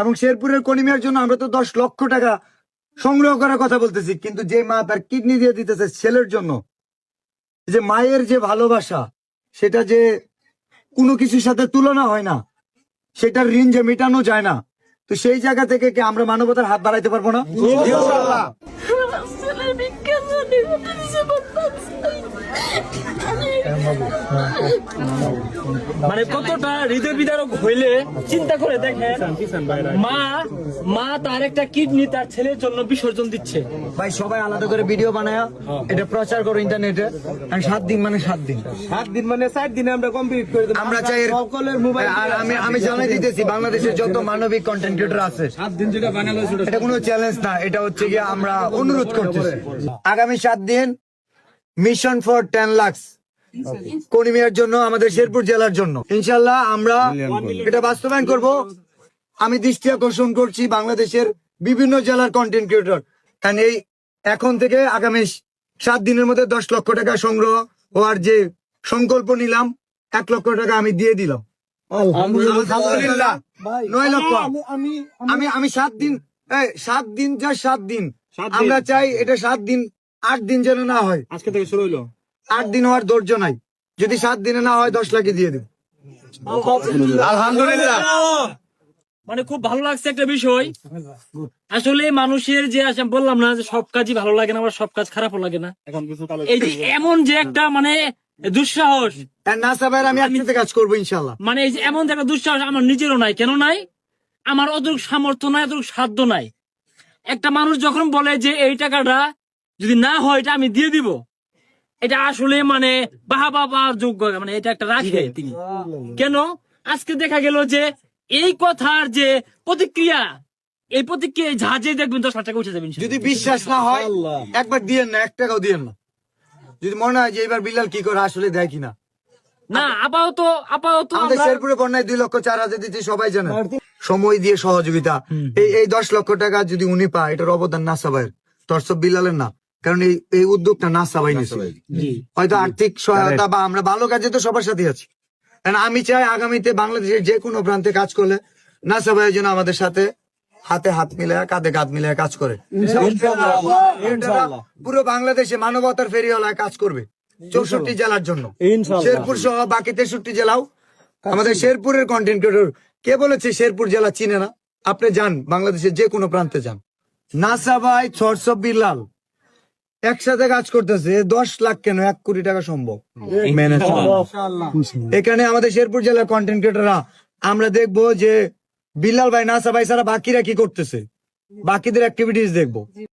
এবং শেরপুরের কনিমিয়ার জন্য আমরা তো দশ লক্ষ টাকা সংগ্রহ করার কথা বলতেছি কিন্তু যে মা তার কিডনি দিয়ে দিতেছে ছেলের জন্য যে মায়ের যে ভালোবাসা সেটা যে কোনো কিছুর সাথে তুলনা হয় না সেটার ঋণ যে মেটানো যায় না তো সেই জায়গা থেকে কি আমরা মানবতার হাত বাড়াইতে পারব না? মানে কতটা হৃদয় বিদারক হইলে চিন্তা করে দেখেন মা মা তার একটা কিডনি তার ছেলের জন্য বিসর্জন দিচ্ছে। ভাই সবাই আলাদা করে ভিডিও বানায়। এটা প্রচার করো ইন্টারনেটে। আর সাত দিন মানে সাত দিন। সাত দিন মানে চার দিনে আমরা কমপ্লিট করে দেবো। আমরা চাই সকলের মোবাইল আর আমি আমি জানাই দিতেছি বাংলাদেশের যত মানবিক কন্টেন্ট ক্রিয়েটর আছে। সাত দিন যেটা বানালো সেটা এটা কোনো চ্যালেঞ্জ না এটা হচ্ছে গিয়ে আমরা অনুরোধ করতেছি। আগামী সাত দিন মিশন ফর টেন লাক্স কনিমিয়ার জন্য আমাদের শেরপুর জেলার জন্য। ইনশাল্লাহ আমরা এটা বাস্তবায়ন করব। আমি দৃষ্টি আকর্ষণ করছি বাংলাদেশের বিভিন্ন জেলার কন্টেন্ট ক্রিয়েটর কারণ এই এখন থেকে আগামী সাত দিনের মধ্যে দশ লক্ষ টাকা সংগ্রহ হওয়ার যে সংকল্প নিলাম এক লক্ষ টাকা আমি দিয়ে দিলাম। আলহামদুলিল্লাহ। নয় লক্ষ। আমি আমি সাত দিন এই, সাত দিন যা সাত দিন। আমরা চাই এটা সাত দিন আট দিন যেন না হয়। আজকে থেকে শুরু হইল। আট দিন হওয়ার ধৈর্য নাই। যদি সাত দিনে না হয় দশ লাখে দিয়ে দেব। আলহামদুলিল্লাহ। মানে খুব ভালো লাগছে একটা বিষয়। আসলে মানুষের যে আমি বললাম না যে সব কাজই ভালো লাগে না আবার সব কাজ খারাপও লাগে না। এখন কিছু কালো এই যে এমন যে একটা মানে দুঃসাহস। আর না সাহেব আমি একসাথে কাজ করব ইনশাল্লাহ মানে এই যে এমন যে একটা দুঃসাহস আমার নিজেরও নাই কেন নাই? আমার অতটুক সামর্থ্য নাই অতটুক সাধ্য নাই। একটা মানুষ যখন বলে যে এই টাকাটা যদি না হয় এটা আমি দিয়ে দিব। এটা আসলে মানে বাহা বাবা যোগ্য মানে এটা একটা রাখে তিনি। কেন? আজকে দেখা গেল যে এই কথার যে প্রতিক্রিয়া এই প্রতিক্রিয়া জাহাজে দেখবেন দশ টাকা উঠে যাবেন যদি বিশ্বাস না হয় একবার দিয়েন না এক টাকাও দিয়েন না। যদি মনে হয় যে এবার বিলাল কি করে আসলে দেয় কিনা। না আপাতত আপাতত আমাদের শেরপুরে বন্যায় দুই লক্ষ চার হাজার দিচ্ছি সবাই জানে। সময় দিয়ে সহযোগিতা। এই এই দশ লক্ষ টাকা যদি উনি পায় এটার অবদান না সাবাইয়ের। তর্সব বিলালের না। কারণ এই এই উদ্যোগটা না সাবাই নিয়েছে। হয়তো আর্থিক সহায়তা বা আমরা ভালো কাজে তো সবার সাথে আছি। কারণ আমি চাই আগামীতে বাংলাদেশের যে কোনো প্রান্তে কাজ করলে না সাবাই যেন আমাদের সাথে হাতে হাত মিলায় কাঁধে কাঁধ মিলায় কাজ করে। পুরো বাংলাদেশে মানবতার ফেরিওয়ালায় কাজ করবে চৌষট্টি জেলার জন্য। শেরপুর সহ বাকি তেষট্টি জেলাও। আমাদের শেরপুরের কন্টেন্ট ক্রিয়েটর কে বলেছে শেরপুর জেলা চিনে না? আপনি যান বাংলাদেশের যে কোনো প্রান্তে যান। নাসা ভাই ছরসব বিল্লাল একসাথে কাজ করতেছে দশ লাখ কেন? এক কোটি টাকা সম্ভব। ম্যানেজ এখানে আমাদের শেরপুর জেলার কন্টেন্ট ক্রিয়েটাররা আমরা দেখব যে বিল্লাল ভাই নাসা ভাই সারা বাকিরা কি করতেছে? বাকিদের অ্যাক্টিভিটিস দেখব।